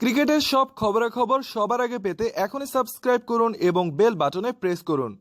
ক্রিকেটের সব খবরাখবর সবার আগে পেতে এখনই সাবস্ক্রাইব করুন এবং বেল বাটনে প্রেস করুন।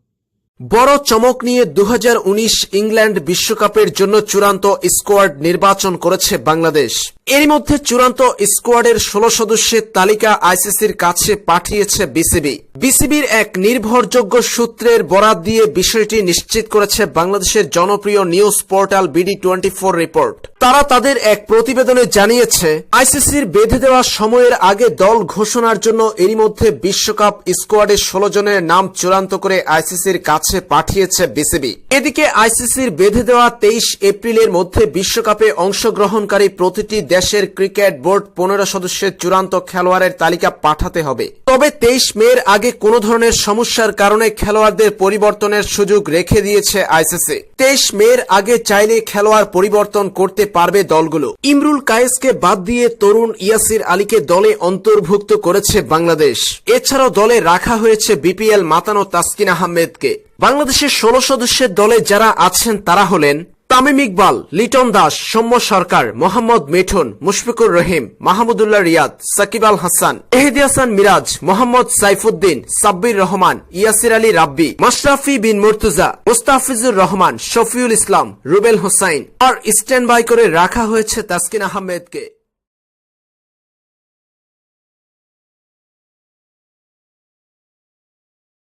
বড় চমক নিয়ে দু হাজার উনিশ ইংল্যান্ড বিশ্বকাপের জন্য চূড়ান্ত স্কোয়াড নির্বাচন করেছে বাংলাদেশ। এরই মধ্যে চূড়ান্ত স্কোয়াডের ষোলো সদস্যের তালিকা আইসিসির কাছে পাঠিয়েছে বিসিবি। বিসিবির এক নির্ভরযোগ্য সূত্রের বরাত দিয়ে বিষয়টি নিশ্চিত করেছে বাংলাদেশের জনপ্রিয় news portal BD twenty four report. তারা তাদের এক প্রতিবেদনে জানিয়েছে, আইসিসির বেঁধে দেওয়া সময়ের আগে দল ঘোষণার জন্য এরই মধ্যে বিশ্বকাপ স্কোয়াডের ষোলো জনের নাম চূড়ান্ত করে আইসিসির কাছে পাঠিয়েছে বিসিবি। এদিকে আইসিসির বেঁধে দেওয়া তেইশ এপ্রিলের মধ্যে বিশ্বকাপে অংশগ্রহণকারী প্রতিটি দেশের ক্রিকেট বোর্ড পনেরো সদস্যের চূড়ান্ত খেলোয়াড়ের তালিকা পাঠাতে হবে। তবে তেইশ মের আগে কোনো ধরনের সমস্যার কারণে খেলোয়াড়দের পরিবর্তনের সুযোগ রেখে দিয়েছে আইসিসি। তেইশ মের আগে চাইলে খেলোয়াড় পরিবর্তন করতে পারবে দলগুলো। ইমরুল কায়েসকে বাদ দিয়ে তরুণ ইয়াসির আলীকে দলে অন্তর্ভুক্ত করেছে বাংলাদেশ। এছাড়াও দলে রাখা হয়েছে বিপিএল মাতানো তাসকিন আহমেদকে। বাংলাদেশের ষোলো সদস্যের দলে যারা আছেন তারা হলেন তামিম ইকবাল, লিটন দাস, সৌম্য সরকার, মোহাম্মদ মিঠুন, মুশফিকুর রহিম, মাহমুদুল্লাহ রিয়াদ, সাকিব আল হাসান, এহেদি হাসান মিরাজ, মোহাম্মদ সাইফুদ্দিন, সাব্বির রহমান, ইয়াসির আলী রাব্বি, মাশরাফি বিন মুর্তুজা, মুস্তাফিজুর রহমান, শফিউল ইসলাম, রুবেল হোসাইন। আর স্ট্যান্ড বাই করে রাখা হয়েছে তাসকিন আহমেদকে।